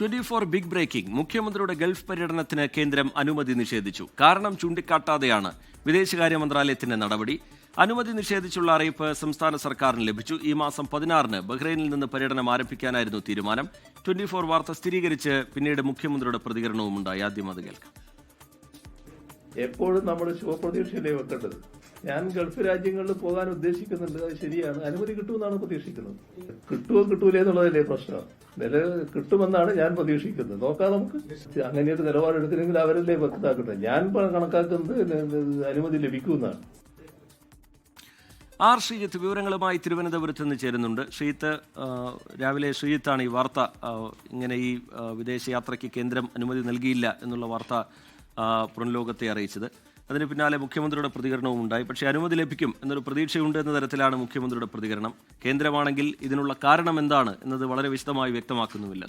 Twenty four big breaking. മുഖ്യമന്ത്രിയുടെ Gulf പര്യടനത്തിന് കേന്ദ്രം അനുമതി നിഷേധിച്ചു. കാരണം ചൂണ്ടിക്കാട്ടാതെയാണ് വിദേശകാര്യ മന്ത്രാലയത്തിന്റെ നടപടി. അനുമതി നിഷേധിച്ചുള്ള അറിയിപ്പ് സംസ്ഥാന സർക്കാരിന് ലഭിച്ചു. ഈ മാസം പതിനാറിന് ബഹ്റൈനിൽ നിന്ന് പര്യടനം ആരംഭിക്കാനായിരുന്നു തീരുമാനം. ട്വന്റി ഫോർ വാർത്ത സ്ഥിരീകരിച്ച് പിന്നീട് മുഖ്യമന്ത്രിയുടെ പ്രതികരണവും ഉണ്ടായി ആദ്യം അത് കേൾക്കാം. എപ്പോഴും നമ്മൾ ശുഭപ്രതീക്ഷയല്ലേ വെക്കേണ്ടത്? ഞാൻ ഗൾഫ് രാജ്യങ്ങളിൽ പോകാൻ ഉദ്ദേശിക്കുന്നുണ്ട്. അത് ശരിയാണ്. അനുമതി കിട്ടുമെന്നാണ് പ്രതീക്ഷിക്കുന്നത്. കിട്ടുമോ കിട്ടൂലേ എന്നുള്ളതല്ലേ പ്രശ്നം. നില കിട്ടുമെന്നാണ് ഞാൻ പ്രതീക്ഷിക്കുന്നത്. നോക്കാം നമുക്ക്. അങ്ങനെ ഒരു നിലപാടെടുക്കണമെങ്കിൽ അവരല്ലേ വ്യക്തമാക്കട്ടെ ഞാൻ കണക്കാക്കുന്നത് അനുമതി ലഭിക്കുമെന്നാണ്. ആർ ശ്രീജിത്ത് വിവരങ്ങളുമായി തിരുവനന്തപുരത്ത് നിന്ന് ചേരുന്നുണ്ട്. ശ്രീജിത്ത് രാവിലെ ശ്രീജിത്താണ് ഈ വാർത്ത. ഇങ്ങനെ ഈ വിദേശയാത്രയ്ക്ക് കേന്ദ്രം അനുമതി നൽകിയില്ല എന്നുള്ള വാർത്ത പുറം ലോകത്തെ അറിയിച്ചത്. അതിന് പിന്നാലെ മുഖ്യമന്ത്രിയുടെ പ്രതികരണവും ഉണ്ടായി. പക്ഷേ അനുമതി ലഭിക്കും എന്നൊരു പ്രതീക്ഷയുണ്ട് എന്ന തരത്തിലാണ് മുഖ്യമന്ത്രിയുടെ പ്രതികരണം. കേന്ദ്രമാണെങ്കിൽ ഇതിനുള്ള കാരണം എന്താണ് എന്നത് വളരെ വിശദമായി വ്യക്തമാക്കുന്നുമില്ല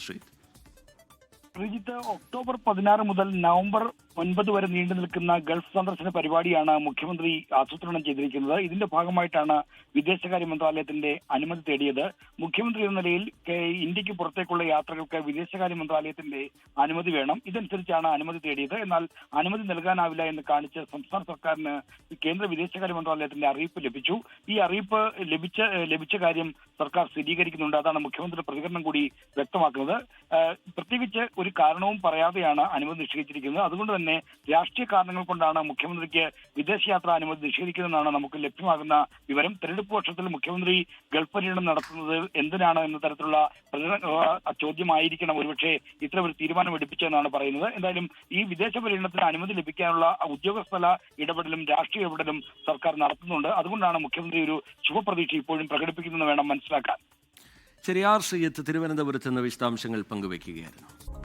ശ്രീജിത്ത് ഒക്ടോബർ പതിനാറ് മുതൽ നവംബർ ഒൻപത് വരെ നീണ്ടു നിൽക്കുന്ന ഗൾഫ് സന്ദർശന പരിപാടിയാണ് മുഖ്യമന്ത്രി ആസൂത്രണം ചെയ്തിരിക്കുന്നത്. ഇതിന്റെ ഭാഗമായിട്ടാണ് വിദേശകാര്യ മന്ത്രാലയത്തിന്റെ അനുമതി തേടിയത്. മുഖ്യമന്ത്രി എന്ന നിലയിൽ ഇന്ത്യയ്ക്ക് പുറത്തേക്കുള്ള യാത്രകൾക്ക് വിദേശകാര്യ മന്ത്രാലയത്തിന്റെ അനുമതി വേണം. ഇതനുസരിച്ചാണ് അനുമതി തേടിയത്. എന്നാൽ അനുമതി നൽകാനാവില്ല എന്ന് കാണിച്ച് സംസ്ഥാന സർക്കാരിന് കേന്ദ്ര വിദേശകാര്യ മന്ത്രാലയത്തിന്റെ അറിയിപ്പ് ലഭിച്ചു. ഈ അറിയിപ്പ് ലഭിച്ച ലഭിച്ച കാര്യം സർക്കാർ സ്ഥിരീകരിക്കുന്നുണ്ട്. അതാണ് മുഖ്യമന്ത്രിയുടെ പ്രതികരണം കൂടി വ്യക്തമാക്കുന്നത്. പ്രത്യേകിച്ച് ഒരു കാരണവും പറയാതെയാണ് അനുമതി നിഷേധിച്ചിരിക്കുന്നത്. അതുകൊണ്ട് തന്നെ രാഷ്ട്രീയ കാരണങ്ങൾ കൊണ്ടാണ് മുഖ്യമന്ത്രിക്ക് വിദേശയാത്രാ അനുമതി നിഷേധിക്കുന്നതെന്നാണ് നമുക്ക് ലഭ്യമാകുന്ന വിവരം. തെരഞ്ഞെടുപ്പ് വർഷത്തിൽ മുഖ്യമന്ത്രി ഗൾഫ് പര്യടനം നടത്തുന്നത് എന്തിനാണ് എന്ന തരത്തിലുള്ള ചോദ്യമായിരിക്കണം. ഒരുപക്ഷെ ഇത്ര ഒരു തീരുമാനം എടുപ്പിച്ചതെന്നാണ് പറയുന്നത്. എന്തായാലും ഈ വിദേശ പര്യടനത്തിന് അനുമതി ലഭിക്കാനുള്ള ഉദ്യോഗസ്ഥല ഇടപെടലും രാഷ്ട്രീയ ഇടപെടലും സർക്കാർ നടത്തുന്നുണ്ട്. അതുകൊണ്ടാണ് മുഖ്യമന്ത്രി ഒരു ശുഭപ്രതീക്ഷ ഇപ്പോഴും പ്രകടിപ്പിക്കുന്നതെന്ന് വേണം മനസ്സിലാക്കാൻ. ചെറിയാർ ആർ ശ്രീജിത്ത് തിരുവനന്തപുരത്ത് നിന്ന് വിശദാംശങ്ങൾ പങ്കുവയ്ക്കുകയായിരുന്നു.